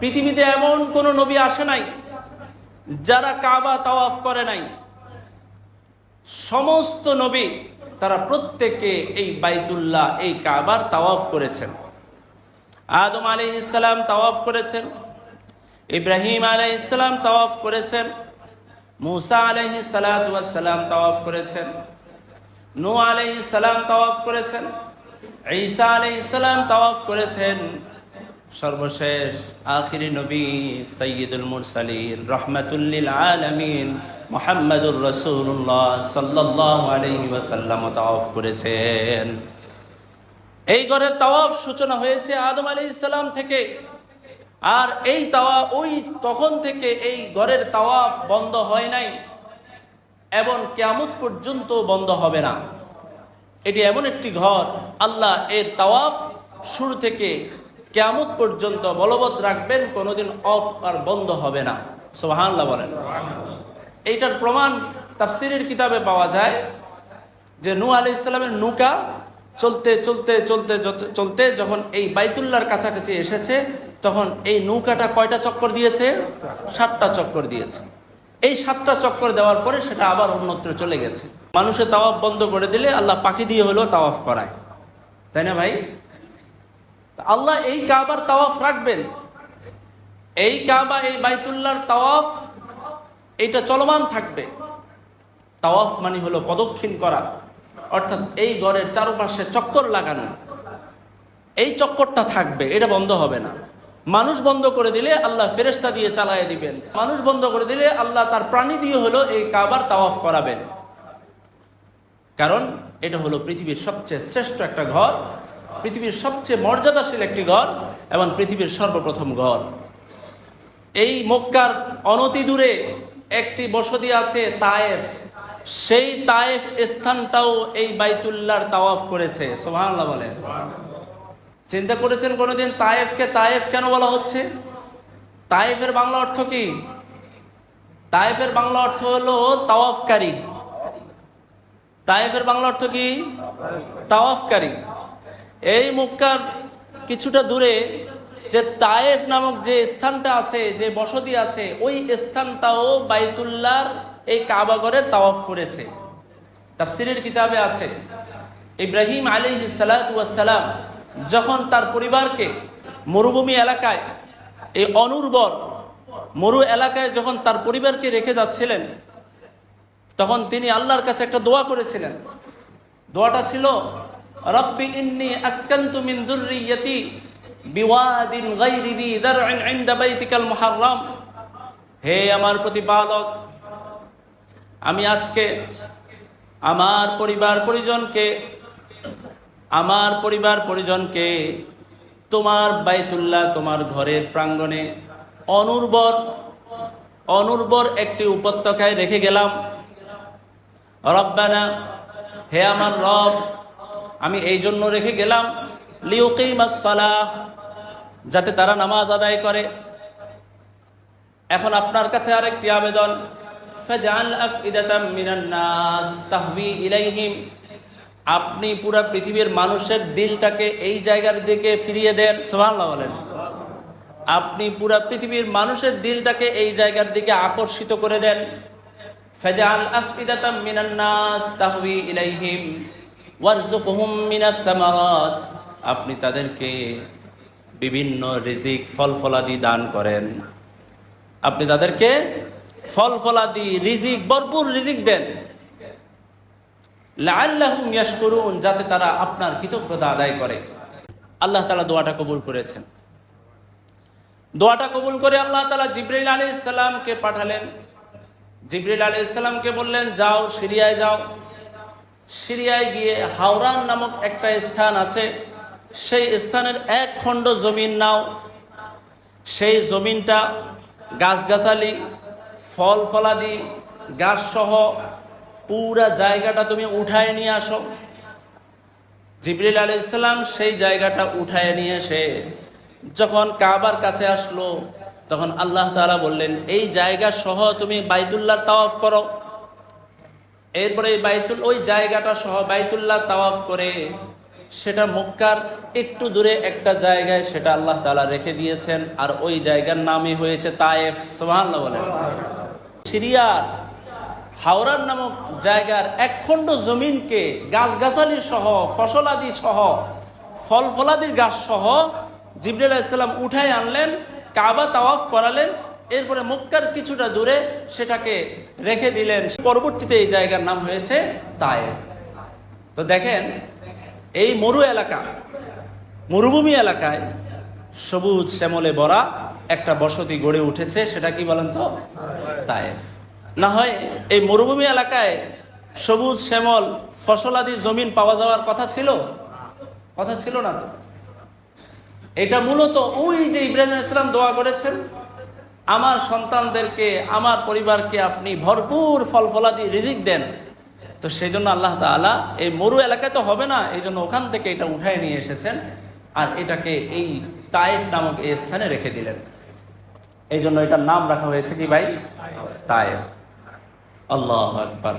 পৃথিবীতে এমন কোন নবী আসে নাই যারা কাবা তাওয়াফ করে নাই। সমস্ত নবী তারা প্রত্যেকে এই বাইতুল্লাহ, এই কাবার তাওয়াফ করেছেন। আদম আলী ইসলাম তাওয়াফ করেছেন, ইব্রাহিম আলাই ইসলাম তাওয়াফ করেছেন, মুসা আলহি সালাম তাওয়াফ করেছেন নু আলহি সালাম তাওয়াফ করেছেন, ঈসা আলহি সালাম তাওয়াফ করেছেন। সর্বশেষ আখিরি নবী সৈয়দুল মুরসালিন রহমাতুল্লিল আলমিন মোহাম্মদুর রসুল্লাহ সাল্লাহ আলহি ওয়াসাল্লাম করেছেন। এই ঘরের তাওয়াফ সূচনা হয়েছে আদম আলী ইসলাম থেকে। আর এই তাওয়া ওই তখন থেকে এই ঘরের তাওয়াফ বন্ধ হয় নাই এবং কেয়ামত পর্যন্ত বন্ধ হবে না। এটি এমন একটি ঘর, আল্লাহ এর তাওয়াফ শুরু থেকে কেয়ামত পর্যন্ত বলবৎ রাখবেন, কোনোদিন অফ আর বন্ধ হবে না। সোহানল্লাহ বলেন। এইটার প্রমাণ তাফসিরের কিতাবে পাওয়া যায় যে নু আলি ইসলামের নৌকা চলতে চলতে চলতে চলতে যখন এই বাইতুল্লার কাছাকাছি এসেছে, তখন এই নৌকাটা কয়টা চক্কর দিয়েছে? সাতটা চক্কর দিয়েছে। এই সাতটা চক্কর দেওয়ার পরে সেটা আবার অন্যত্র চলে গেছে। মানুষের তাওয়াফ বন্ধ করে দিলে আল্লাহ পাখি দিয়ে হলেও তাওয়াফ করায়। তাই না ভাই? আল্লাহ এই কাবার তাওয়াফ রাখবেন। এই কাবা, এই বাইতুল্লার তাওয়াফ এটা চলমান থাকবে। তাওয়াফ মানে হলো প্রদক্ষিণ করা, অর্থাৎ এই ঘরের চারপাশে চক্কর লাগানো। এই চক্করটা থাকবে, এটা বন্ধ হবে না। মানুষ বন্ধ করে দিলে আল্লাহ ফেরেস্তা দিয়ে চালায় দিবেন। মানুষ বন্ধ করে দিলে আল্লাহ তার প্রাণী দিয়ে হলো এই কাবার তাওয়াফ করাবেন। কারণ এটা হলো পৃথিবীর সবচেয়ে শ্রেষ্ঠ একটা ঘর। পৃথিবীর সবচেয়ে মর্যাদাশীল একটি ঘর এবং পৃথিবীর সর্বপ্রথম ঘর এই মক্কার অনতি দূরে একটি বসতি আছে তায়েফ। সেই তায়েফ স্থানটাও এই বাইতুল্লাহর তাওয়াফ করেছে। সোহানাল্লাহ বলেন চিন্তা করেছেন কোনোদিন তায়েফকে তায়েফ কেন বলা হচ্ছে? তায়েফের বাংলা অর্থ কি? তায়েফের বাংলা অর্থ হলো তাওয়াফকারী। তায়েফের বাংলা অর্থ কি? তাওয়াফকারী। এই মক্কার কিছুটা দূরে যে তায়েফ নামক যে স্থানটা আছে, যে বসতি আছে, ওই স্থানটাও বাইতুল্লার এই কাবাগরের তাওয়াফ করেছে। তাফসিরের কিতাবে আছে, ইব্রাহিম আলী সালাম যখন তার পরিবারকে মরুভূমি এলাকায়, এই অনুর্বর মরু এলাকায় যখন তার পরিবারকে রেখে যাচ্ছিলেন, তখন তিনি আল্লাহর কাছে একটা দোয়া করেছিলেন। দোয়াটা ছিল রব্বি ইন্নি আসকান্তু মিন যুররিয়্যাতি বিওয়াদিন গায়রি দি দার'ইন ইনদা বাইতিকাল মুহাররম। হে আমার প্রতিপালক, আমি আজকে আমার পরিবার পরিজনকে, আমার পরিবার পরিজনকে তোমার বাইতুল্লাহ তোমার ঘরের প্রাঙ্গণে অনুর্বর অনুর্বর একটি উপত্যকায় রেখে গেলাম। রব্বানা, হে আমার রব আমি এই জন্য রেখে গেলাম, লিউকিমাসসালাহ, যাতে তারা নামাজ আদায় করে। এখন আপনার কাছে আরেকটি আবেদন আপনি পুরা পৃথিবীর মানুষের দিলটাকে এই জায়গার দিকে ফিরিয়ে দেন। সুবহানাল্লাহ বলেন। আপনি পুরা পৃথিবীর মানুষের দিলটাকে এই জায়গার দিকে আকর্ষিত করে দেন। ফাজআল আফইদাতাম মিনান নাস তাহভি ইলাইহিম। আপনি তাদেরকে বিভিন্ন রিজিক ফল ফলাদি দান করেন। আপনি তাদেরকে ফল ফলাদি রিজিক, ভরপুর রিজিক দেন। ইয়াশকুরুন, যাতে তারা আপনার কৃতজ্ঞতা আদায় করে। আল্লাহ তালা দোয়াটা কবুল করেছেন। দোয়াটা কবুল করে আল্লাহ তালা জিবরাইল আলাইহিস সালামকে পাঠালেন। জিবরাইল আলাইহিস সালামকে বললেন, যাও, সিরিয়ায় যাও। সিরিয়ায় গিয়ে হাওরান নামক একটা স্থান আছে। সেই স্থানের এক খণ্ড জমিন নাও। সেই জমিনটা গাছগাছালি ফল ফলাদি গাছ সহ পুরা জায়গাটা তুমি উঠায় নিয়ে আসো। জিবরিল আলি ইসলাম সেই জায়গাটা উঠায় নিয়ে এসে যখন কাবার কাছে আসলো, তখন আল্লাহ তাআলা বললেন, এই জায়গা সহ তুমি বাইদুল্লাহ তাওয়াফ করো। এরপরে বাইতুল ওই জায়গাটা সহ বাইতুল্লাহ তাওয়াফ করে সেটা মক্কার একটু দূরে একটা জায়গায় সেটা আল্লাহ তালা রেখে দিয়েছেন। আর ওই জায়গার নামই হয়েছে তায়েফ। সোহান্লা বলেন। সিরিয়ার হাওড়ার নামক জায়গার একখণ্ড জমিনকে গাছগাছালি সহ, ফসলাদি সহ ফল ফলাদির গাছ সহ জিবরুল ইসলাম উঠাই আনলেন, কাবা তাওয়াফ করালেন। এরপরে মক্কার কিছুটা দূরে সেটাকে রেখে দিলেন। পরবর্তীতে এই জায়গার নাম হয়েছে তায়েফ। তো দেখেন, এই মরু এলাকা, মরুভূমি এলাকায় সবুজ শ্যামলে বরা একটা বসতি গড়ে উঠেছে, সেটা কি বলেন তো? তায়েফ। না হয় এই মরুভূমি এলাকায় সবুজ শ্যামল ফসলাদি জমিন পাওয়া যাওয়ার কথা ছিল? কথা ছিল না তো? এটা মূলত ওই যে ইব্রাহিম ইসলাম দোয়া করেছেন আমার সন্তানদেরকে, আমার পরিবারকে আপনি ভরপুর ফল ফলাদি রিজিক দেন। তো সেই জন্য আল্লাহ তালা এই মরু এলাকায় তো হবে না, এই জন্য ওখান থেকে এটা উঠায় নিয়ে এসেছেন আর এটাকে এই তায়েফ নামক এই স্থানে রেখে দিলেন। এই জন্য এটার নাম রাখা হয়েছে কি ভাই? তায়েফ। আল্লাহ আকবার।